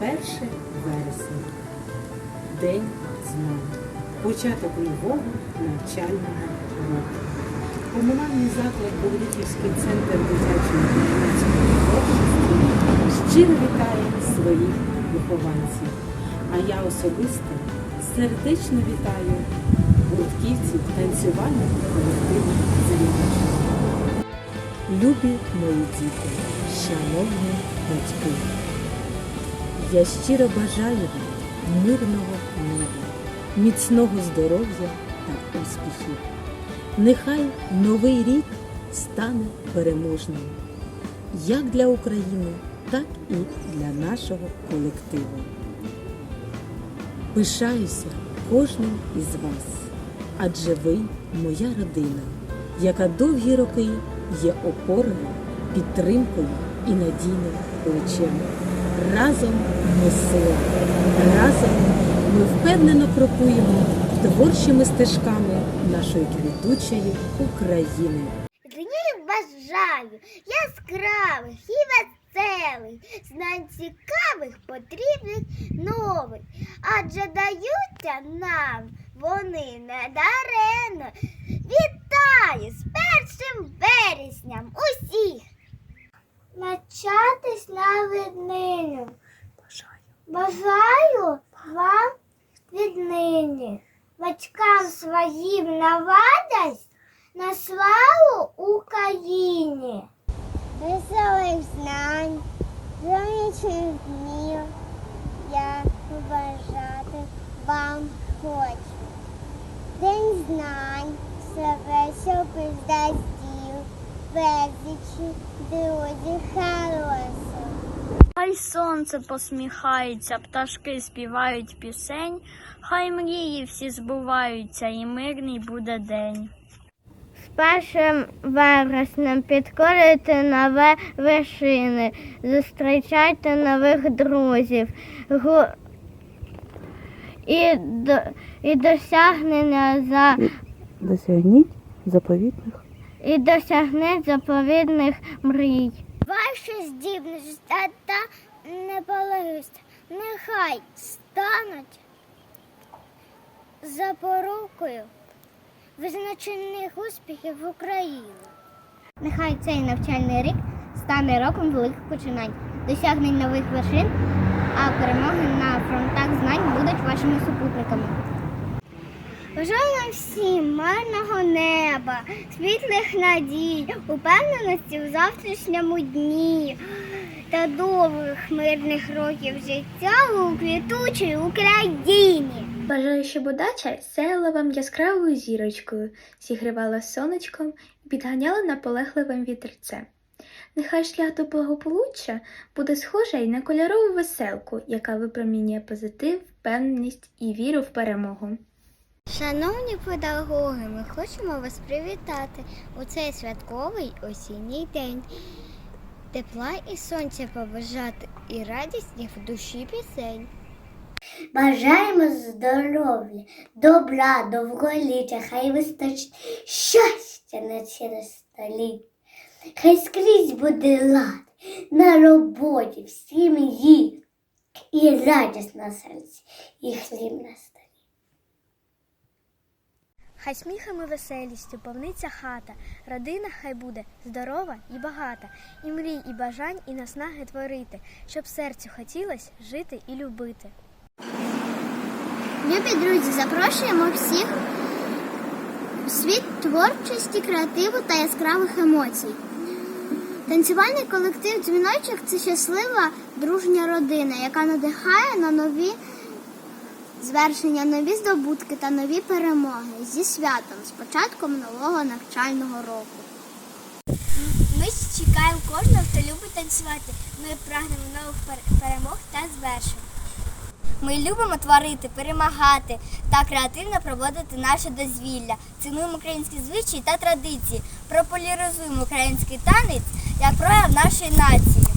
1 вересня. День змін. Початок нового навчального року. Комунальний заклад Богдиківський центр дитячої юнацької творчості щиро вітає своїх вихованців. А я особисто сердечно вітаю гуртківців танцювального колективу «Зарядочка». Любі мої діти, шановні батьки, я щиро бажаю вам мирного неба, міцного здоров'я та успіхів. Нехай новий рік стане переможним як для України, так і для нашого колективу. Пишаюся кожним із вас, адже ви моя родина, яка довгі роки є опорою, підтримкою і надійним плечем. Разом ми сила, разом ми впевнено крокуємо творчими стежками нашої квітучої України. Днів бажаю яскравих і веселих, знань цікавих, потрібних нових. Адже даються нам вони недарено. Вітаю з першим вересням. Начатись на виднину. Бажаю вам віднині. Батькам своїм навадась на славу Україні. Веселих знань, сонячних днів я побажати вам хочу. День знань, себе, що пиздастів, безлічі, друзі. Хай сонце посміхається, пташки співають пісень, хай мрії всі збуваються, і мирний буде день. З першим вереснем підкорюйте нове вершини, зустрічайте нових друзів гу- і, до, і досягнення за Досягніть заповітних і досягни заповідних мрій. Ваші здібності та, та неполегість нехай стануть запорукою визначених успіхів в Україні. Нехай цей навчальний рік стане роком великих починань, досягнень нових вершин, а перемоги на фронтах знань будуть вашими супутниками. Бажаю нам всім мирного неба, світлих надій, упевненості у завтрашньому дні та довгих мирних років життя у квітучій Україні. Бажаю, щоб удача сяяла вам яскравою зірочкою, зігрівала сонечком і підганяла наполегливим вітерцем. Нехай шлях до благополуччя буде схожий на кольорову веселку, яка випромінює позитив, впевненість і віру в перемогу. Шановні педагоги, ми хочемо вас привітати у цей святковий осінній день. Тепла і сонця побажати і радісних в душі пісень. Бажаємо здоров'я, добра, довголіття, хай вистачить щастя на ціле століття. Хай скрізь буде лад на роботі, в сім'ї, і радість на серці, і хліб на столі. Хай сміхом і веселістю повниться хата, родина хай буде здорова і багата, і мрій, і бажань, і наснаги творити, щоб серцю хотілось жити і любити. Любі друзі, запрошуємо всіх у світ творчості, креативу та яскравих емоцій. Танцювальний колектив Дзвіночок це щаслива дружня родина, яка надихає на нові звершення, нові здобутки та нові перемоги зі святом, з початком нового навчального року. Ми чекаємо кожного, хто любить танцювати. Ми прагнемо нових перемог та звершень. Ми любимо творити, перемагати та креативно проводити наше дозвілля. Цінуємо українські звичаї та традиції, популяризуємо український танець як прояв нашої нації.